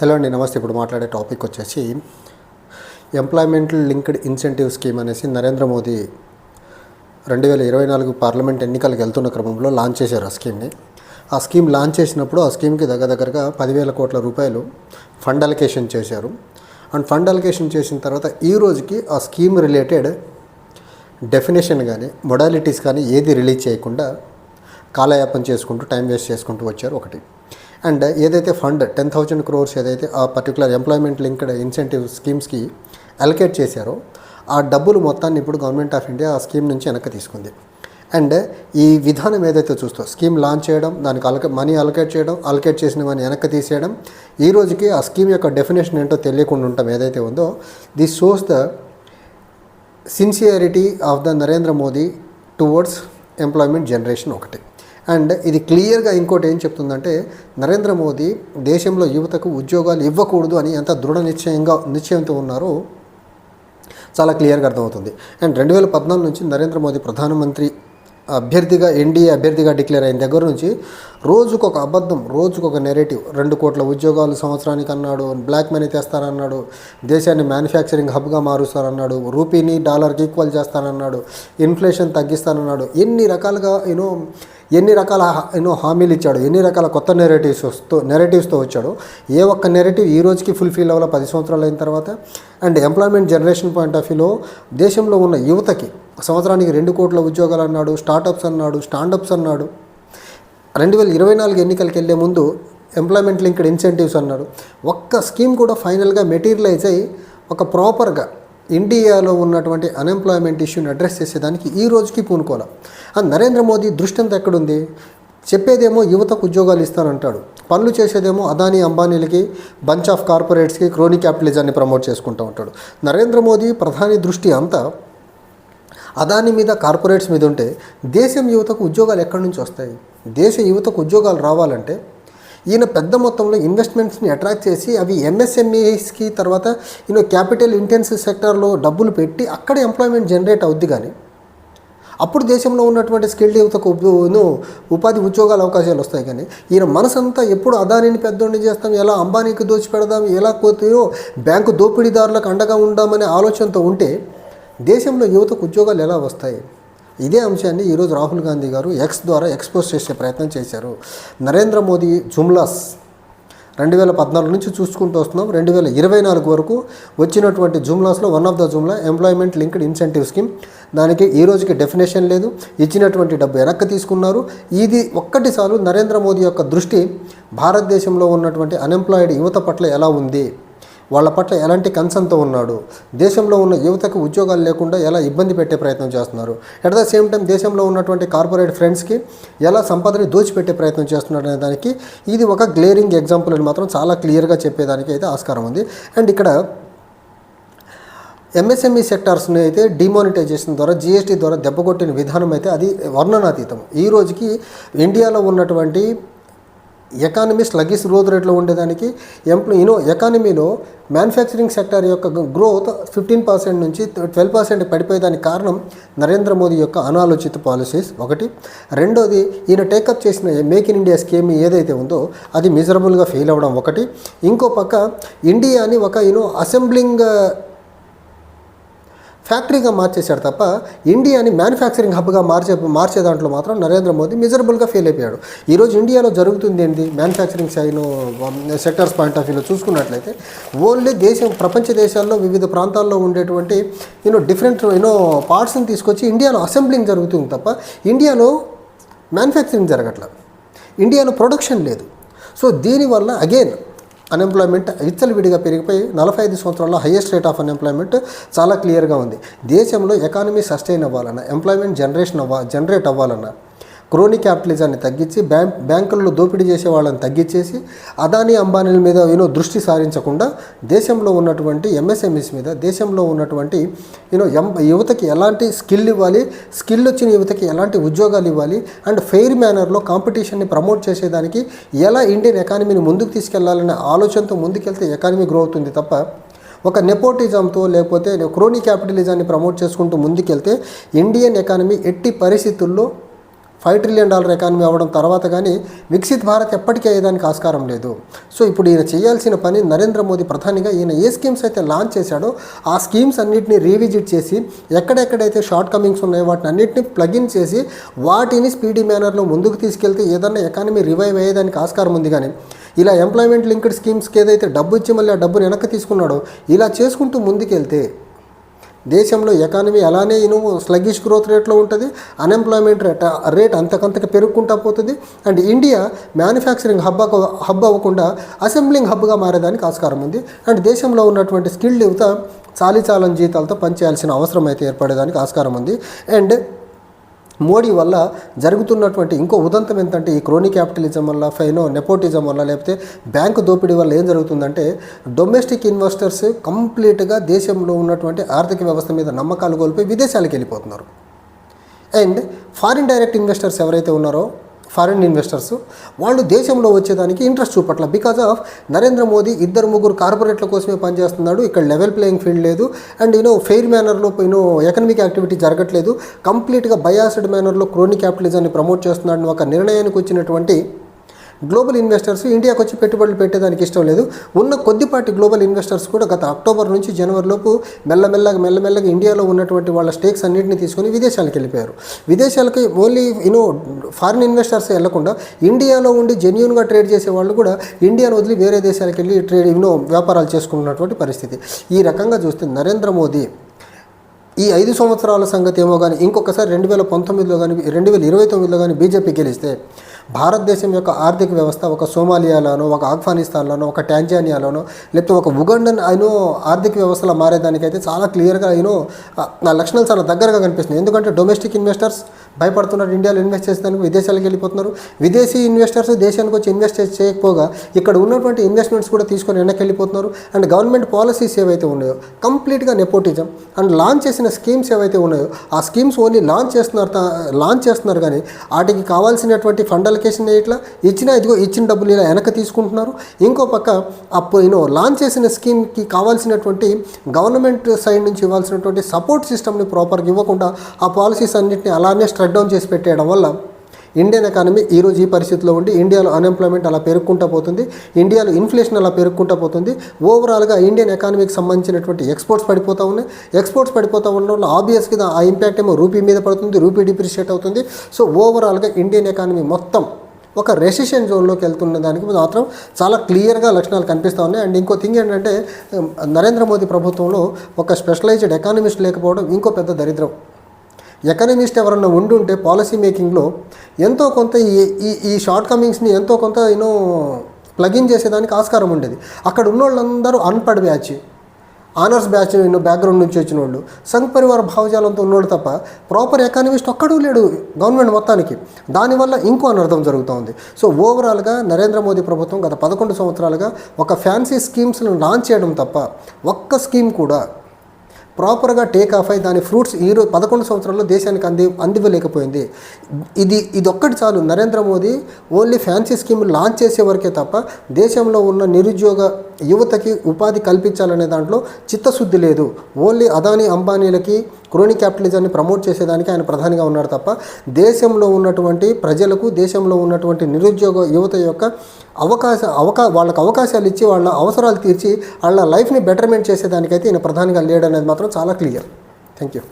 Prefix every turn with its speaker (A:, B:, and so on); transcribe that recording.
A: Hello అండి నమస్తే. ఇప్పుడు మాట్లాడే టాపిక్ వచ్చేసి ఎంప్లాయ్మెంట్ లింక్డ్ ఇన్సెంటివ్ స్కీమ్ అనేసి నరేంద్ర మోదీ రెండు వేల ఇరవై నాలుగు పార్లమెంట్ ఎన్నికలకు వెళ్తున్న క్రమంలో లాంచ్ చేశారు ఆ స్కీమ్ని ఆ స్కీమ్ లాంచ్ చేసినప్పుడు ఆ స్కీమ్కి దగ్గర దగ్గరగా పదివేల కోట్ల రూపాయలు ఫండ్ అలొకేషన్ చేశారు. అండ్ ఫండ్ అలొకేషన్ చేసిన తర్వాత ఈ రోజుకి ఆ స్కీమ్ రిలేటెడ్ డెఫినేషన్ కానీ మొడాలిటీస్ కానీ ఏది రిలీజ్ చేయకుండా కాలయాపన చేసుకుంటూ టైం వేస్ట్ చేసుకుంటూ వచ్చారు ఒకటి. అండ్ ఏదైతే ఫండ్ టెన్ థౌజండ్ క్రోర్స్ ఏదైతే ఆ పర్టికులర్ ఎంప్లాయ్మెంట్ లింక్డ్ ఇన్సెంటివ్ స్కీమ్స్కి అలొకేట్ చేశారో ఆ డబ్బులు మొత్తాన్ని ఇప్పుడు గవర్నమెంట్ ఆఫ్ ఇండియా ఆ స్కీమ్ నుంచి వెనక్కి తీసుకుంది. అండ్ ఈ విధానం ఏదైతే చూస్తో స్కీమ్ లాంచ్ చేయడం దానికి అలక మనీ అలొకేట్ చేయడం అలొకేట్ చేసిన మనీ వెనక్కి తీసేయడం ఈ రోజుకి ఆ స్కీమ్ యొక్క డెఫినేషన్ ఏంటో తెలియకుండా ఉండటం ఏదైతే ఉందో this shows the sincerity of the Narendra Modi towards employment generation ఒకటి. అండ్ ఇది క్లియర్గా ఇంకోటి ఏం చెప్తుందంటే నరేంద్ర మోదీ దేశంలో యువతకు ఉద్యోగాలు ఇవ్వకూడదు అని ఎంత దృఢ నిశ్చయంగా నిశ్చయంతో ఉన్నారో చాలా క్లియర్గా అర్థమవుతుంది. అండ్ రెండు వేల పద్నాలుగు నుంచి నరేంద్ర మోదీ ప్రధానమంత్రి అభ్యర్థిగా ఎన్డీఏ అభ్యర్థిగా డిక్లేర్ అయిన దగ్గర నుంచి రోజుకొక అబద్ధం రోజుకొక ఒక నెరేటివ్ రెండు కోట్ల ఉద్యోగాలు సంవత్సరానికి అన్నాడు బ్లాక్ మనీ తెస్తానన్నాడు దేశాన్ని మ్యానుఫ్యాక్చరింగ్ హబ్గా మారుస్తారన్నాడు రూపీని డాలర్కి ఈక్వల్ చేస్తానన్నాడు ఇన్ఫ్లేషన్ తగ్గిస్తానన్నాడు. ఎన్ని రకాలుగా యూనో ఎన్ని రకాల ఎన్నో హామీలు ఇచ్చాడు ఎన్ని రకాల కొత్త నెరేటివ్స్ వస్తూ నెరేటివ్స్తో వచ్చాడు. ఏ ఒక్క నెరేటివ్ ఈ రోజుకి ఫుల్ఫిల్ అవ్వాలి? పది సంవత్సరాలు అయిన తర్వాత. And employment generation point of వ్యూలో దేశంలో ఉన్న యువతకి సంవత్సరానికి రెండు కోట్ల ఉద్యోగాలు అన్నాడు స్టార్టప్స్ అన్నాడు స్టాండప్స్ అన్నాడు. రెండు వేల ఇరవై నాలుగు ఎన్నికలకు వెళ్ళే ముందు ఎంప్లాయ్మెంట్ లింక్డ్ ఇన్సెంటివ్స్ అన్నాడు ఒక్క స్కీమ్ కూడా ఫైనల్గా మెటీరియలైజ్ అయ్యి ఒక ప్రాపర్గా ఇండియాలో ఉన్నటువంటి అన్ఎంప్లాయ్మెంట్ ఇష్యూని అడ్రస్ చేసేదానికి ఈ రోజుకి పూనుకోవాలి నరేంద్ర మోదీ దృష్టి అంతా ఎక్కడుంది? చెప్పేదేమో యువతకు ఉద్యోగాలు ఇస్తానంటాడు. పనులు చేసేదేమో అదానీ అంబానీలకి బంచ్ ఆఫ్ కార్పొరేట్స్కి క్రోనీ క్యాపిటలిజాన్ని ప్రమోట్ చేసుకుంటూ ఉంటాడు. నరేంద్ర మోదీ ప్రధాని దృష్టి అంతా అదాని మీద కార్పొరేట్స్ మీద ఉంటే దేశం యువతకు ఉద్యోగాలు ఎక్కడి నుంచి వస్తాయి? దేశ యువతకు ఉద్యోగాలు రావాలంటే ఈయన పెద్ద మొత్తంలో ఇన్వెస్ట్మెంట్స్ని అట్రాక్ట్ చేసి అవి ఎంఎస్ఎంఈస్కి తర్వాత ఈయన క్యాపిటల్ ఇంటెన్సివ్ సెక్టార్లో డబ్బులు పెట్టి అక్కడ ఎంప్లాయ్మెంట్ జనరేట్ అవుద్ది కానీ అప్పుడు దేశంలో ఉన్నటువంటి స్కిల్డ్ యువతకు ఉపాధి ఉద్యోగాల అవకాశాలు వస్తాయి కానీ ఈయన మనసంతా ఎప్పుడు అదానిని పెద్దోడిని చేస్తాం? ఎలా అంబానీకి దోచి పెడదాం ఎలా పోతాయో బ్యాంకు దోపిడీదారులకు అండగా ఉండామనే ఆలోచనతో ఉంటే దేశంలో యువతకు ఉద్యోగాలు ఎలా వస్తాయి? ఇదే అంశాన్ని ఈరోజు రాహుల్ గాంధీ గారు ఎక్స్ ద్వారా ఎక్స్పోజ్ చేసే ప్రయత్నం చేశారు. నరేంద్ర మోదీ జుమ్లాస్ రెండు వేల పద్నాలుగు నుంచి చూసుకుంటూ వస్తున్నాం. రెండు వేల ఇరవై నాలుగు వరకు వచ్చినటువంటి జుమ్లాస్లో one of the jumla employment linked incentive scheme. దానికి ఈ రోజుకి డెఫినేషన్ లేదు. ఇచ్చినటువంటి డబ్బు వెనక్కి తీసుకున్నారు. ఇది ఒక్కటి చాలు నరేంద్ర మోదీ యొక్క దృష్టి. భారతదేశంలో ఉన్నటువంటి అన్ఎంప్లాయిడ్ యువత పట్ల ఎలా ఉంది? వాళ్ళ పట్ల ఎలాంటి కన్సర్న్తో ఉన్నాడు? దేశంలో ఉన్న యువతకు ఉద్యోగాలు లేకుండా ఎలా ఇబ్బంది పెట్టే ప్రయత్నం చేస్తున్నారు? అట్ ద సేమ్ టైం దేశంలో ఉన్నటువంటి కార్పొరేట్ ఫ్రెండ్స్కి ఎలా సంపదని దోచిపెట్టే ప్రయత్నం చేస్తున్నాడు అనే దానికి ఇది ఒక గ్లేరింగ్ ఎగ్జాంపుల్ అని మాత్రం చాలా క్లియర్గా చెప్పేదానికి అయితే ఆస్కారం ఉంది. అండ్ ఇక్కడ ఎంఎస్ఎంఈ సెక్టార్స్ని అయితే డిమానిటైజేషన్ ద్వారా జిఎస్టీ ద్వారా దెబ్బకొట్టిన విధానం అయితే అది వర్ణనాతీతం. ఈ రోజుకి ఇండియాలో ఉన్నటువంటి ఎకానమీ స్లగ్గిస్ గ్రోత్ రేట్లో ఉండేదానికి ఎంప్ల యూనో ఎకానమీలో మ్యానుఫ్యాక్చరింగ్ సెక్టర్ యొక్క గ్రోత్ ఫిఫ్టీన్ పర్సెంట్ నుంచి ట్వెల్వ్ పర్సెంట్ పడిపోయేదానికి కారణం నరేంద్ర మోదీ యొక్క అనాలోచిత పాలసీస్ ఒకటి. రెండోది ఈయన టేకప్ చేసిన మేక్ ఇన్ ఇండియా స్కీమ్ ఏదైతే ఉందో అది మిజరబుల్గా ఫెయిల్ అవ్వడం ఒకటి. ఇంకో పక్క ఇండియాని ఒక యూనో అసెంబ్లింగ్ ఫ్యాక్టరీగా మార్చేశాడు తప్ప ఇండియాని మ్యానుఫ్యాక్చరింగ్ హబ్గా మార్చే మార్చే దాంట్లో మాత్రం నరేంద్ర మోదీ మిజరబుల్గా ఫెయిల్ అయిపోయాడు. ఈరోజు ఇండియాలో జరుగుతుంది ఏంటి మ్యానుఫ్యాక్చరింగ్ సైన్ సెక్టర్స్ పాయింట్ ఆఫ్ వ్యూలో చూసుకున్నట్లయితే ఓన్లీ దేశం ప్రపంచ దేశాల్లో వివిధ ప్రాంతాల్లో ఉండేటువంటి యూనో డిఫరెంట్ యూనో పార్ట్స్ని తీసుకొచ్చి ఇండియాలో అసెంబ్లింగ్ జరుగుతుంది తప్ప ఇండియాలో మ్యానుఫ్యాక్చరింగ్ జరగట్లేదు ఇండియాలో ప్రొడక్షన్ లేదు. సో దీనివల్ల అగైన్ అన్ఎంప్లాయ్మెంట్ విచ్చలవిడిగా పెరిగిపోయి నలభై ఐదు సంవత్సరాల్లో హైయెస్ట్ రేట్ ఆఫ్ అన్ఎంప్లాయ్మెంట్ చాలా క్లియర్గా ఉంది. దేశంలో ఎకానమీ సస్టైన్ అవ్వాలన్నా ఎంప్లాయ్మెంట్ జనరేషన్ అవ్వ జనరేట్ అవ్వాలన్నా క్రోనీ క్యాపిటలిజాన్ని తగ్గించి బ్యాంక్ బ్యాంకుల్లో దోపిడీ చేసే వాళ్ళని తగ్గించేసి అదానీ అంబానీల మీద యూనో దృష్టి సారించకుండా దేశంలో ఉన్నటువంటి ఎంఎస్ఎంఈస్ మీద దేశంలో ఉన్నటువంటి యూనో ఎం యువతకి ఎలాంటి స్కిల్ ఇవ్వాలి స్కిల్ వచ్చిన యువతకి ఎలాంటి ఉద్యోగాలు ఇవ్వాలి అండ్ ఫెయిర్ మేనర్లో కాంపిటీషన్ని ప్రమోట్ చేసేదానికి ఎలా ఇండియన్ ఎకానమీని ముందుకు తీసుకెళ్ళాలనే ఆలోచనతో ముందుకెళ్తే ఎకానమీ గ్రో అవుతుంది తప్ప ఒక నెపోటిజంతో లేకపోతే క్రోనీ క్యాపిటలిజాన్ని ప్రమోట్ చేసుకుంటూ ముందుకెళ్తే ఇండియన్ ఎకానమీ ఎట్టి పరిస్థితుల్లో ఫైవ్ ట్రిలియన్ డాలర్ ఎకానమీ అవ్వడం తర్వాత కానీ వికసిత్ భారత్ ఎప్పటికీ అయ్యేదానికి ఆస్కారం లేదు. సో ఇప్పుడు ఈయన చేయాల్సిన పని నరేంద్ర మోదీ ప్రధానిగా ఈయన ఏ స్కీమ్స్ అయితే లాంచ్ చేశాడో ఆ స్కీమ్స్ అన్నింటినీ రీవిజిట్ చేసి ఎక్కడెక్కడైతే షార్ట్ కమింగ్స్ ఉన్నాయో వాటిని అన్నింటినీ ప్లగిన్ చేసి వాటిని స్పీడీ మేనర్లో ముందుకు తీసుకెళ్తే ఏదన్నా ఎకానమీ రివైవ్ అయ్యేదానికి ఆస్కారం ఉంది కానీ ఇలా ఎంప్లాయ్మెంట్ లింక్డ్ స్కీమ్స్కి ఏదైతే డబ్బు ఇచ్చి మళ్ళీ ఆ డబ్బును వెనక్కి తీసుకున్నాడో ఇలా చేసుకుంటూ ముందుకెళ్తే దేశంలో ఎకానమీ అలానే ఇను స్లగ్గిష్ గ్రోత్ రేట్లో ఉంటుంది అన్ఎంప్లాయ్మెంట్ రేట్ రేట్ అంతకంతకు పెరుగుకుంటా పోతుంది. And India manufacturing hub hub అవ్వకుండా అసెంబ్లింగ్ హబ్గా మారేదానికి ఆస్కారం ఉంది. అండ్ దేశంలో ఉన్నటువంటి స్కిల్డ్ యువత చాలీ చాలని జీతాలతో పనిచేయాల్సిన అవసరం అయితే ఏర్పడేదానికి ఆస్కారం ఉంది. అండ్ మోడీ వల్ల జరుగుతున్నటువంటి ఇంకో ఉదంతం ఏంటంటే ఈ క్రోనీ క్యాపిటలిజం వల్ల ఫైనో నెపోటిజం వల్ల లేకపోతే బ్యాంకు దోపిడీ వల్ల ఏం జరుగుతుందంటే డొమెస్టిక్ ఇన్వెస్టర్స్ కంప్లీట్గా దేశంలో ఉన్నటువంటి ఆర్థిక వ్యవస్థ మీద నమ్మకాలు కోల్పోయి విదేశాలకు వెళ్ళిపోతున్నారు. అండ్ ఫారిన్ డైరెక్ట్ ఇన్వెస్టర్స్ ఎవరైతే ఉన్నారో ఫారిన్ ఇన్వెస్టర్స్ వాళ్ళు దేశంలో వచ్చేదానికి ఇంట్రెస్ట్ చూపట్ల. బికాజ్ ఆఫ్ నరేంద్ర మోదీ ఇద్దరు ముగ్గురు కార్పొరేట్ల కోసమే పనిచేస్తున్నాడు. ఇక్కడ లెవెల్ ప్లేయింగ్ ఫీల్డ్ లేదు. అండ్ యూనో ఫెయిర్ మేనర్లో యూనో ఎకనమిక్ యాక్టివిటీ జరగట్లేదు. కంప్లీట్గా బయాసిడ్ మేనర్లో క్రోని క్యాపిటలిజాన్ని ప్రమోట్ చేస్తున్నాడని ఒక నిర్ణయానికి వచ్చినటువంటి గ్లోబల్ ఇన్వెస్టర్స్ ఇండియాకి వచ్చి పెట్టుబడులు పెట్టేదానికి ఇష్టం లేదు. ఉన్న కొద్దిపాటి గ్లోబల్ ఇన్వెస్టర్స్ కూడా గత అక్టోబర్ నుంచి జనవరిలోపు మెల్లమెల్లగా మెల్లమెల్లగా ఇండియాలో ఉన్నటువంటి వాళ్ళ స్టేక్స్ అన్నింటినీ తీసుకొని విదేశాలకు వెళ్ళిపోయారు. విదేశాలకి ఓన్లీ యూనో ఫారిన్ ఇన్వెస్టర్స్ వెళ్ళకుండా ఇండియాలో ఉండి జెన్యున్గా ట్రేడ్ చేసే వాళ్ళు కూడా ఇండియాను వదిలి వేరే దేశాలకు వెళ్ళి ట్రేడ్ యూనో వ్యాపారాలు చేసుకున్నటువంటి పరిస్థితి. ఈ రకంగా చూస్తే నరేంద్ర మోదీ ఈ ఐదు సంవత్సరాల సంగతి ఏమో కానీ ఇంకొకసారి రెండు వేల పంతొమ్మిదిలో కానీ రెండు వేల ఇరవై తొమ్మిదిలో కానీ బీజేపీ గెలిస్తే భారతదేశం యొక్క ఆర్థిక వ్యవస్థ ఒక సోమాలియాలోనో ఒక ఆఫ్ఘనిస్తాన్లోనో ఒక టాంజానియాలోనో లేకపోతే ఒక ఉగండన్ అయినో ఆర్థిక వ్యవస్థలో మారేదానికైతే చాలా క్లియర్గా అయినో నా లక్షణాలు చాలా దగ్గరగా కనిపిస్తున్నాయి. ఎందుకంటే డొమెస్టిక్ ఇన్వెస్టర్స్ భయపడుతున్నారు. ఇండియాలో ఇన్వెస్ట్ చేసేందుకు విదేశాలకు వెళ్ళిపోతున్నారు. విదేశీ ఇన్వెస్టర్స్ దేశానికి వచ్చి ఇన్వెస్ట్ చేయకపోగా ఇక్కడ ఉన్నటువంటి ఇన్వెస్ట్మెంట్స్ కూడా తీసుకొని వెనక్కి వెళ్ళిపోతున్నారు. అండ్ గవర్నమెంట్ పాలసీస్ ఏవైతే ఉన్నాయో కంప్లీట్గా నెపోటిజం అండ్ లాంచ్ చేసిన స్కీమ్స్ ఏవైతే ఉన్నాయో ఆ స్కీమ్స్ ఓన్లీ లాంచ్ చేస్తున్నారు లాంచ్ చేస్తున్నారు కానీ వాటికి కావాల్సినటువంటి ఫండ్ అలొకేషన్ ఇట్లా ఇచ్చిన ఇదిగో ఇచ్చిన డబ్బులు ఇలా వెనక తీసుకుంటున్నారు. ఇంకో పక్క అప్పుడు యూనో లాంచ్ చేసిన స్కీమ్కి కావాల్సినటువంటి గవర్నమెంట్ సైడ్ నుంచి ఇవ్వాల్సినటువంటి సపోర్ట్ సిస్టమ్ని ప్రాపర్గా ఇవ్వకుండా ఆ పాలసీస్ అన్నింటినీ అలానే స్ట్రక్ డౌన్ చేసి పెట్టేయడం వల్ల ఇండియన్ ఎకానమీ ఈరోజు ఈ పరిస్థితిలో ఉండి ఇండియాలో అన్ఎంప్లాయ్మెంట్ అలా పెరుగుకుంటూ పోతుంది. ఇండియాలో ఇన్ఫ్లేషన్ అలా పెరుగుకుంటూ పోతుంది. ఓవరాల్గా ఇండియన్ ఎకానమీకి సంబంధించినటువంటి ఎక్స్పోర్ట్స్ పడిపోతూ ఉన్నాయి. ఎక్స్పోర్ట్స్ పడిపోతూ ఉండడం వల్ల ఆబ్వియస్గా ఆ ఇంపాక్ట్ ఏమో రూపీ మీద పడుతుంది రూపీ డిప్రిషియేట్ అవుతుంది. సో ఓవరాల్గా ఇండియన్ ఎకానమీ మొత్తం ఒక రెసిషన్ జోన్లోకి వెళ్తున్న దానికి మాత్రం చాలా క్లియర్గా లక్షణాలు కనిపిస్తూ ఉన్నాయి. అండ్ ఇంకో థింగ్ ఏంటంటే నరేంద్ర మోదీ ప్రభుత్వంలో ఒక స్పెషలైజ్డ్ ఎకానమిస్ట్ లేకపోవడం ఇంకో పెద్ద దరిద్రం. ఎకనమిస్ట్ ఎవరన్నా ఉండి ఉంటే పాలసీ మేకింగ్లో ఎంతో కొంత ఈ ఈ షార్ట్ కమింగ్స్ని ఎంతో కొంత యూనో ప్లగిన్ చేసేదానికి ఆస్కారం ఉండేది. అక్కడ ఉన్న వాళ్ళందరూ అన్పడ్ బ్యాచ్ ఆనర్స్ బ్యాచ్ బ్యాక్గ్రౌండ్ నుంచి వచ్చిన వాళ్ళు సంఘ్ పరివార భావజాలంతో ఉన్నోడు తప్ప ప్రాపర్ ఎకానమిస్ట్ ఒక్కడూ లేడు గవర్నమెంట్ మొత్తానికి. దానివల్ల ఇంకో అనర్థం జరుగుతూ ఉంది సో ఓవరాల్గా నరేంద్ర మోదీ ప్రభుత్వం గత పదకొండు సంవత్సరాలుగా ఒక ఫ్యాన్సీ స్కీమ్స్ను లాంచ్ చేయడం తప్ప ఒక్క స్కీమ్ కూడా ప్రాపర్గా టేక్ ఆఫ్ అయి దాని ఫ్రూట్స్ ఈరోజు పదకొండు సంవత్సరాల్లో దేశానికి అంది అందివ్వలేకపోయింది. ఇది ఇదొక్కటి చాలు. Narendra Modi only fancy scheme launch చేసే వరకే తప్ప దేశంలో ఉన్న నిరుద్యోగ యువతకి ఉపాధి కల్పించాలనే దాంట్లో చిత్తశుద్ధి లేదు. ఓన్లీ అదానీ అంబానీలకి క్రోనీ క్యాపిటలిజాన్ని ప్రమోట్ చేసేదానికి ఆయన ప్రధానిగా ఉన్నాడు తప్ప దేశంలో ఉన్నటువంటి ప్రజలకు దేశంలో ఉన్నటువంటి నిరుద్యోగ యువత యొక్క అవకాశ అవకా వాళ్ళకి అవకాశాలు ఇచ్చి వాళ్ళ అవసరాలు తీర్చి వాళ్ళ లైఫ్ని బెటర్మెంట్ చేసేదానికైతే ఈయన ప్రధానిగా లేడనేది మాత్రం చాలా క్లియర్. Thank you.